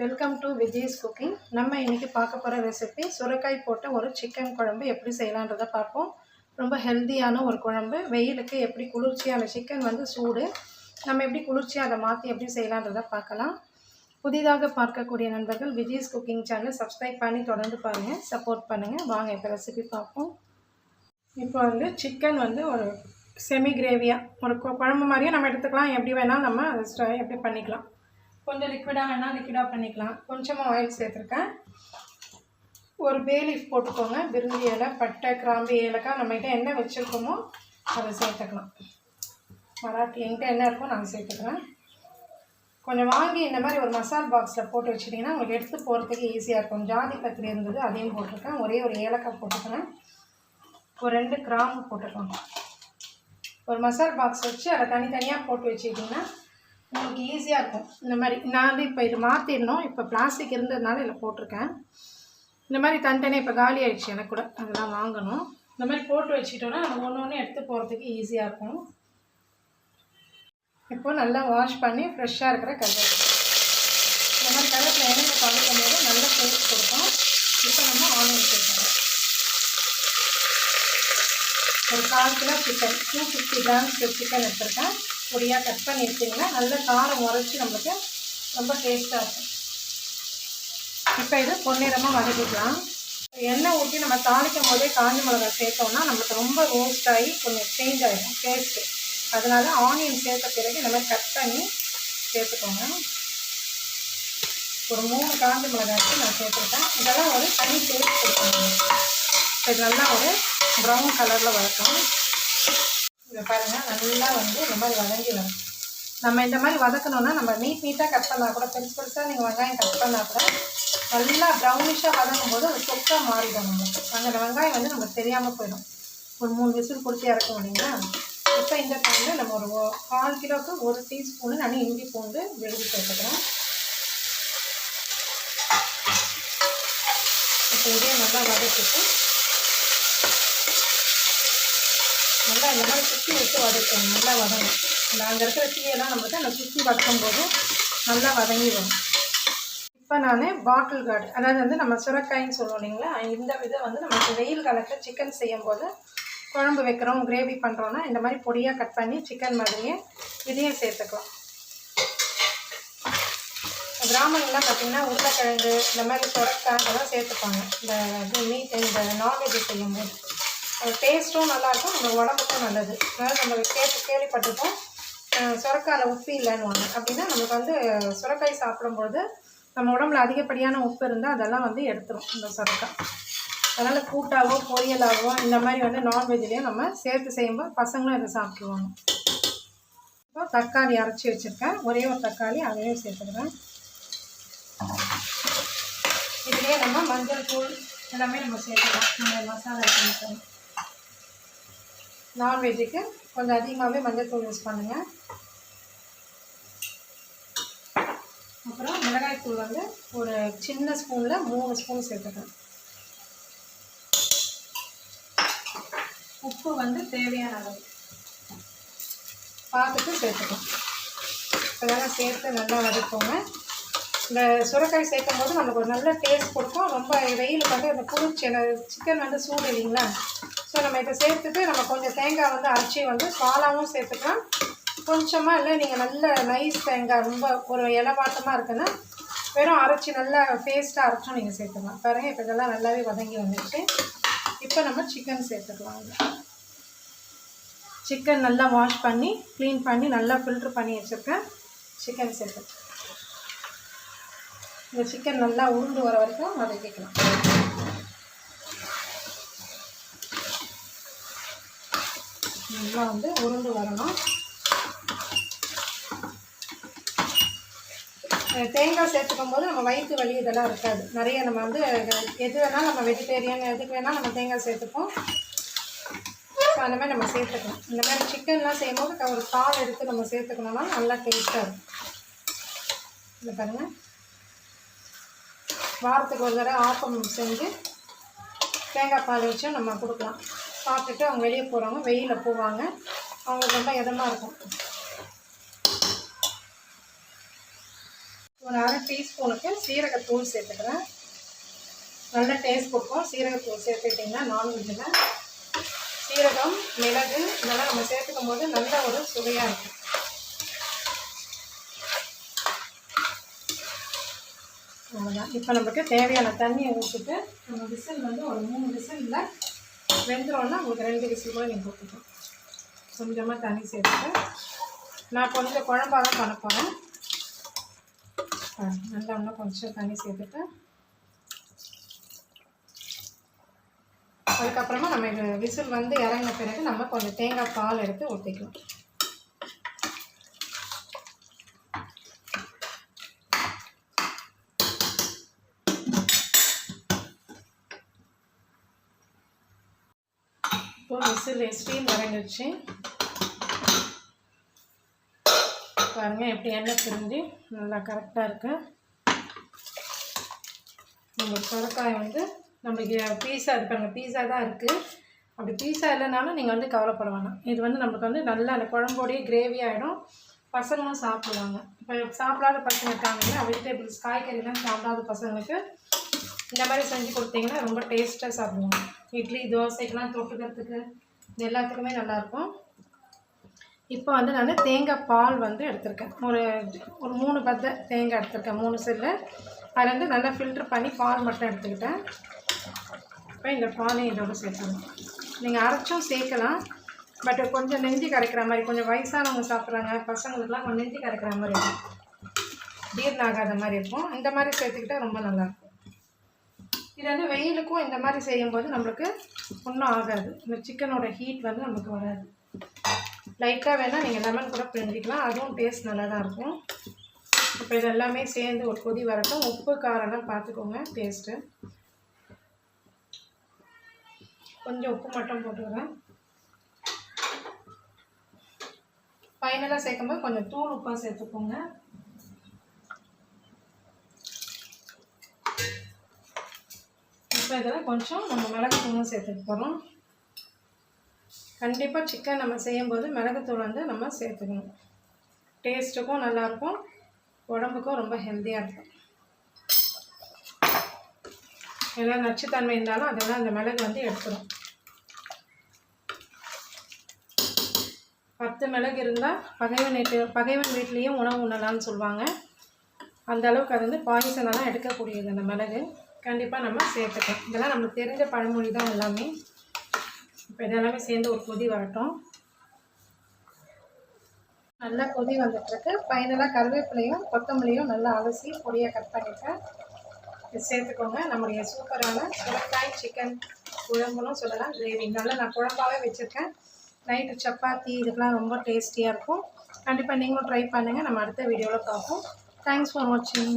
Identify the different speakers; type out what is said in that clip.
Speaker 1: Welcome to Vijay's cooking நம்ம இன்றைக்கி பார்க்க போகிற ரெசிபி சுரைக்காய் போட்ட ஒரு சிக்கன் குழம்பு எப்படி செய்யலான்றதை பார்ப்போம். ரொம்ப ஹெல்த்தியான ஒரு குழம்பு. வெயிலுக்கு எப்படி குளிர்ச்சியான சிக்கன் வந்து சூடு. நம்ம எப்படி குளிர்ச்சியாக அதை மாற்றி எப்படி செய்யலான்றதை பார்க்கலாம். புதிதாக பார்க்கக்கூடிய நண்பர்கள் விஜய்ஸ் குக்கிங் சேனலை சப்ஸ்கிரைப் பண்ணி தொடர்ந்து பாருங்கள் சப்போர்ட் பண்ணுங்கள் வாங்க இப்போ ரெசிபி பார்ப்போம். இப்போ வந்து சிக்கன் வந்து ஒரு செமி கிரேவியாக ஒரு குழம்பு மாதிரியே நம்ம எடுத்துக்கலாம். எப்படி வேணால் நம்ம அதை எப்படி பண்ணிக்கலாம். கொஞ்சம் லிக்விடாக வேணால் லிக்விடாக பண்ணிக்கலாம். கொஞ்சமாக ஆயில் சேர்த்துருக்கேன். ஒரு பே லீஃப் போட்டுக்கோங்க. பிரிஞ்சி இலை பட்டை கிராம்பு ஏலக்காய் நம்மகிட்ட என்ன வச்சுருக்கோமோ அதை சேர்த்துக்கலாம். மராட்டி என்கிட்ட என்ன இருக்கோ நான் சேர்த்துக்கிறேன். கொஞ்சம் வாங்கி இந்த மாதிரி ஒரு மசால் பாக்ஸில் போட்டு வச்சிட்டிங்கன்னா உங்களுக்கு எடுத்து போகிறதுக்கு ஈஸியாக இருக்கும். ஜாதி பத்திரி இருந்தது அதையும் போட்டிருக்கேன். ஒரே ஒரு ஏலக்காய் போட்டுக்கிறேன். ஒரு ரெண்டு கிராம்பு போட்டுக்கலாம். ஒரு மசால் பாக்ஸ் வச்சு அதை தனித்தனியாக போட்டு வச்சுக்கிட்டிங்கன்னா உங்களுக்கு ஈஸியாக இருக்கும். இந்த மாதிரி நான் வந்து இப்போ இது மாற்றிடணும் இப்போ பிளாஸ்டிக் இருந்ததுனால இதில் போட்டிருக்கேன். இந்த மாதிரி தனித்தனியாக இப்போ காலி ஆயிடுச்சு எனக்கு கூட. அதெல்லாம் வாங்கணும். இந்த மாதிரி போட்டு வச்சுக்கிட்டோன்னா நம்ம ஒன்று ஒன்று எடுத்து போகிறதுக்கு ஈஸியாக இருக்கும். இப்போது நல்லா வாஷ் பண்ணி ஃப்ரெஷ்ஷாக இருக்கிற கருவேப்பிலை இந்த மாதிரி கருவேப்பிலை எண்ணெயில் பழக்கும் போது நல்ல டேஸ்ட் கொடுக்கும். இப்போ நம்ம ஆனியன் சேர்க்கணும் ஒரு கால் kilo chicken two fifty grams chicken எடுத்திருக்கேன். பொடியாக கட் பண்ணி எடுத்திங்கன்னா நல்ல காரம் உரைச்சி நம்மளுக்கு ரொம்ப டேஸ்ட்டாக இருக்கும். இப்போ இது பொன்னிறமாக வதக்கிக்கலாம். எண்ணெய் ஊற்றி நம்ம தாளிக்கும் போதே காஞ்ச மிளகாய் சேர்த்தோம்னா நம்மளுக்கு ரொம்ப ரோஸ்ட் ஆகி கொஞ்சம் சேஞ்ச் ஆகிடும் டேஸ்ட்டு அதனால ஆனியன் சேர்த்த பிறகு இந்த மாதிரி கட் பண்ணி சேர்த்துக்கோங்க. ஒரு மூணு காஞ்ச மிளகாய்க்கு நான் சேர்த்துருக்கேன். இதெல்லாம் ஒரு தனி டேஸ்ட் கொடுக்கணும் இது நல்லா ஒரு ப்ரௌன் கலரில் வளர்க்கணும் இதை பாருங்கள் நல்லா வந்து இந்த மாதிரி வதங்கி வரும் நம்ம இந்த மாதிரி வதக்கணும்னா நம்ம நீட் நீட்டாக கட் பண்ணால் கூட பெருசு பெருசாக நீங்கள் வெங்காயம் கட் பண்ணால் கூட நல்லா ப்ரௌனிஷாக வதங்கும் போது அது சொக்காக மாறிடும் நமக்கு அந்த வெங்காயம் வந்து நமக்கு தெரியாமல் போயிடும். ஒரு மூணு விசில் கொடுத்து இறக்க முடியுங்களா இப்போ இந்த டைமில் நம்ம ஒரு கால் கிலோவுக்கு ஒரு டீஸ்பூனு நான் இஞ்சி பூண்டு விழுதி சேர்த்துக்கிறேன் இப்போ இதே நல்லா வதக்கிட்டு நல்லா இந்த மாதிரி சுற்றி விட்டு வதக்கணும். நல்லா வதங்கும் அந்த அங்கே இருக்கிற தீயெல்லாம் நம்மளுக்கு அந்த சுற்றி வதக்கும் போது நல்லா வதங்கி வரும் இப்போ நான் பாட்டில் கார்டு அதாவது வந்து நம்ம சுரக்காயின்னு சொல்லுவோம் இல்லைங்களா? இந்த இதை வந்து நமக்கு வெயில் காலத்தில் சிக்கன் செய்யும் போது குழம்பு வைக்கிறோம் கிரேவி பண்ணுறோன்னா இந்த மாதிரி பொடியாக கட் பண்ணி சிக்கன் மாதிரியே இதையும் சேர்த்துக்கலாம். கிராமங்கள்லாம் பார்த்திங்கன்னா உருளைக்கிழங்கு இந்த மாதிரி சுரக்காய் அதெல்லாம் சேர்த்துப்பாங்க. இந்த இது மீட் இந்த நான்வெஜ் செய்யும்போது. டேஸ்ட்டும் நல்லாயிருக்கும் நம்ம உடம்புக்கும் நல்லது. அதனால் நம்ம கேட்டு கேள்விப்பட்டிருப்போம். சுரக்காயில் உப்பு இல்லைன்னுவாங்க. அப்படின்னா நமக்கு வந்து சுரக்காய் சாப்பிடும்போது நம்ம உடம்புல அதிகப்படியான உப்பு இருந்தால் அதெல்லாம் வந்து எடுத்துரும் இந்த சுரக்காய் அதனால் கூட்டாகவோ பொரியலாகவோ இந்த மாதிரி வந்து நான்வெஜ்லேயும் நம்ம சேர்த்து செய்யும்போது பசங்களும் இதை சாப்பிட்ருவாங்க இப்போ தக்காளி அரைச்சி வச்சுருக்கேன். ஒரே ஒரு தக்காளி அதையும் சேர்த்துக்கிறேன். இதுலேயே நம்ம மஞ்சள் தூள் எல்லாமே நம்ம சேர்த்துக்கலாம். இந்த மசாலா ஐட்டம்ஸ் நான்வெஜ்ஜுக்கு கொஞ்சம் அதிகமாகவே மஞ்சத்தூள் யூஸ் பண்ணுங்கள் அப்புறம் மிளகாய் தூள் வந்து ஒரு சின்ன ஸ்பூனில் மூணு ஸ்பூன் சேர்த்துக்கணும். உப்பு வந்து தேவையான அளவு. பார்த்துட்டு சேர்த்துக்கணும் இதெல்லாம் சேர்த்து நல்லா வதக்கோங்க. இந்த சுரக்காய் சேர்க்கும் போது நமக்கு ஒரு நல்ல டேஸ்ட் கொடுக்கும். ரொம்ப வெயிலுக்கு வந்து அந்த குளிர்ச்சி அந்த சிக்கன் வந்து சூடு இல்லைங்களா? ஸோ நம்ம இதை சேர்த்துட்டு நம்ம கொஞ்சம் தேங்காய் வந்து அரைச்சி வந்து பாலாவும் சேர்த்துக்கலாம். கொஞ்சமாக இல்லை நீங்கள் நல்ல நைஸ் தேங்காய் ரொம்ப ஒரு இலவாட்டமாக இருக்குன்னா வெறும் அரைச்சி நல்லா பேஸ்ட்டாக அரைச்சும் நீங்கள் சேர்த்துக்கலாம். பாருங்க இப்போ இதெல்லாம் நல்லாவே வதங்கி வந்துடுச்சு இப்போ நம்ம சிக்கன் சேர்த்துக்கலாம். சிக்கன் நல்லா வாஷ் பண்ணி க்ளீன் பண்ணி நல்லா ஃபில்ட்ரு பண்ணி வச்சுருக்கேன். சிக்கன் சேர்த்து இந்த சிக்கன் நல்லா உருண்டு வர வரைக்கும் வதக்கிக்கலாம். நல்லா வந்து உருண்டு வரணும். தேங்காய் சேர்த்துக்கும் போது நம்ம வயிற்று வலி இதெல்லாம் இருக்காது. நிறைய நம்ம வந்து எது வேணால் நம்ம வெஜிடேரியன் எதுக்கு வேணால் நம்ம தேங்காய் சேர்த்துப்போம். ஸோ அந்த மாதிரி நம்ம சேர்த்துக்கணும் இந்த மாதிரி சிக்கன்லாம் செய்யும்போது ஒரு கால் எடுத்து நம்ம சேர்த்துக்கணும்னா நல்லா டேஸ்ட்டாக இருக்கும். இந்த பாருங்கள் வாரத்துக்கு ஒரு தடவை ஆப்பம் செஞ்சு தேங்காய் பால் வச்சும் நம்ம கொடுக்கலாம். சாப்பிட்டுட்டு அவங்க வெளியே போகிறவங்க வெயிலில் போவாங்க. அவங்களுக்கு ரொம்ப இதமாக இருக்கும். ஒரு அரை டீஸ்பூனுக்கு சீரகத்தூள் சேர்த்துக்கிறேன். நல்ல டேஸ்ட் கொடுக்கும். சீரகத்தூள் சேர்த்துக்கிட்டிங்கன்னா நான்வெஜ்ஜில் சீரகம் மிளகு இதெல்லாம் நம்ம சேர்த்துக்கும் போது நல்ல ஒரு சுவையாக இருக்கும். அவ்வளோதான் இப்போ நமக்கு தேவையான தண்ணியை ஊற்றிட்டு நம்ம விசில் வந்து ஒரு மூணு விசிலில் வெந்துடும்னா உங்களுக்கு ரெண்டு விசில் கூட நீங்கள் போட்டுக்கலாம். கொஞ்சமாக தண்ணி சேர்த்துட்டு நான் கொஞ்சம் குழம்பாக தான் பண்ண போகிறேன் நல்லா இன்னும் கொஞ்சம் தண்ணி சேர்த்துட்டு அதுக்கப்புறமா நம்ம இது விசில் வந்து இறங்கின பிறகு நம்ம கொஞ்சம் தேங்காய் பால் எடுத்து ஊற்றிக்கலாம் விசில் ஸ்டீம் இறங்கிடுச்சு பாருங்கள் எப்படி எண்ணெய் பிரிஞ்சு நல்லா கரெக்டாக இருக்குது நம்ம சுரக்காய் வந்து நம்மளுக்கு பீஸா இது பாருங்கள் பீஸா தான் இருக்குது அப்படி பீஸா இல்லைனாலும் நீங்கள் வந்து கவலைப்பட வேணாம். இது வந்து நம்மளுக்கு வந்து நல்லா அந்த குழம்போடையே கிரேவி ஆகிடும் பசங்களும் சாப்பிடுவாங்க இப்போ சாப்பிடாத பசங்க இருக்காங்கன்னா வெஜிடபிள்ஸ் காய்கறிலாம் சாப்பிடாத பசங்களுக்கு இந்த மாதிரி செஞ்சு கொடுத்தீங்கன்னா ரொம்ப டேஸ்ட்டாக சாப்பிடுவாங்க. இட்லி தோசைக்கெலாம் தொட்டுக்கிறதுக்கு இது எல்லாத்துக்குமே நல்லாயிருக்கும். இப்போ வந்து நான் தேங்காய் பால் வந்து எடுத்திருக்கேன். ஒரு ஒரு மூணு பத்தை தேங்காய் எடுத்திருக்கேன் மூணு செல்லு. அதில் வந்து நல்லா ஃபில்ட்ரு பண்ணி பால் மட்டும் எடுத்துக்கிட்டேன். இப்போ இந்த பாலையும் இதோட சேர்க்கணும் நீங்கள் அரைச்சும் சேர்க்கலாம். பட் கொஞ்சம் நெஞ்சு கரைக்கிற மாதிரி கொஞ்சம் வயசானவங்க சாப்பிட்றாங்க பசங்களுக்குலாம் கொஞ்சம் நெஞ்சு கரைக்கிற மாதிரி இருக்கும். ஜீரணம் ஆகாத மாதிரி இருக்கும். இந்த மாதிரி சேர்த்துக்கிட்டா ரொம்ப நல்லாயிருக்கும் இது வந்து வெயிலுக்கும் இந்த மாதிரி செய்யும்போது நம்மளுக்கு ஒன்றும் ஆகாது. இந்த சிக்கனோட ஹீட் வந்து நமக்கு வராது. லைட்டாக வேணால் நீங்கள் லெமன் கூட பிழிஞ்சிக்கலாம் அதுவும் டேஸ்ட் நல்லா தான் இருக்கும். இப்போ இது எல்லாமே சேர்ந்து ஒரு கொதி வரட்டும். உப்பு காரம்லாம் பார்த்துக்கோங்க டேஸ்ட்டு கொஞ்சம் உப்பு மட்டும் போட்டுக்கிறேன். ஃபைனலாக சேர்க்கும்போது கொஞ்சம் தூள் உப்பாக சேர்த்துக்கோங்க. இப்போ இதில் கொஞ்சம் நம்ம மிளகு தூளும் சேர்த்துக்க போகிறோம். கண்டிப்பாக சிக்கன் நம்ம செய்யும்போது மிளகுத்தூள் வந்து நம்ம சேர்த்துக்கணும். டேஸ்ட்டுக்கும் நல்லாயிருக்கும். உடம்புக்கும் ரொம்ப ஹெல்த்தியாக இருக்கும். எல்லாம் நச்சுத்தன்மை இருந்தாலும் அதெல்லாம் அந்த மிளகு வந்து எடுத்துரும். பத்து மிளகு இருந்தால் பகைவன் வீட்டு பகைவன் வீட்லேயும் உணவு உண்ணலாம்னு சொல்லுவாங்க. அந்த அளவுக்கு அது வந்து பாய்சனெல்லாம் எடுக்கக்கூடியது அந்த மிளகு. கண்டிப்பாக நம்ம சேர்த்துக்கலாம். இதெல்லாம் நமக்கு தெரிஞ்ச பழமொழி தான் எல்லாமே. இப்போ இதெல்லாமே சேர்ந்து ஒரு கொதி வரட்டும். நல்லா கொதி வந்துட்டுருக்கு. ஃபைனலாக கருவேப்பிலையும் கொத்தமல்லியும் நல்லா அலசி பொடியாக கட் பண்ணிட்டேன் இது சேர்த்துக்கோங்க. நம்முடைய சூப்பரான சுரக்காய் சிக்கன் குழம்புலும் சொல்லலாம். கிரேவி. நல்லா நான் குழம்பாகவே வச்சுருக்கேன். நைட்டு சப்பாத்தி இதுக்கெலாம் ரொம்ப டேஸ்டியாக இருக்கும். கண்டிப்பாக நீங்களும் ட்ரை பண்ணுங்கள் நம்ம அடுத்த வீடியோவில் பார்ப்போம். தேங்க்ஸ் ஃபார் வாட்சிங்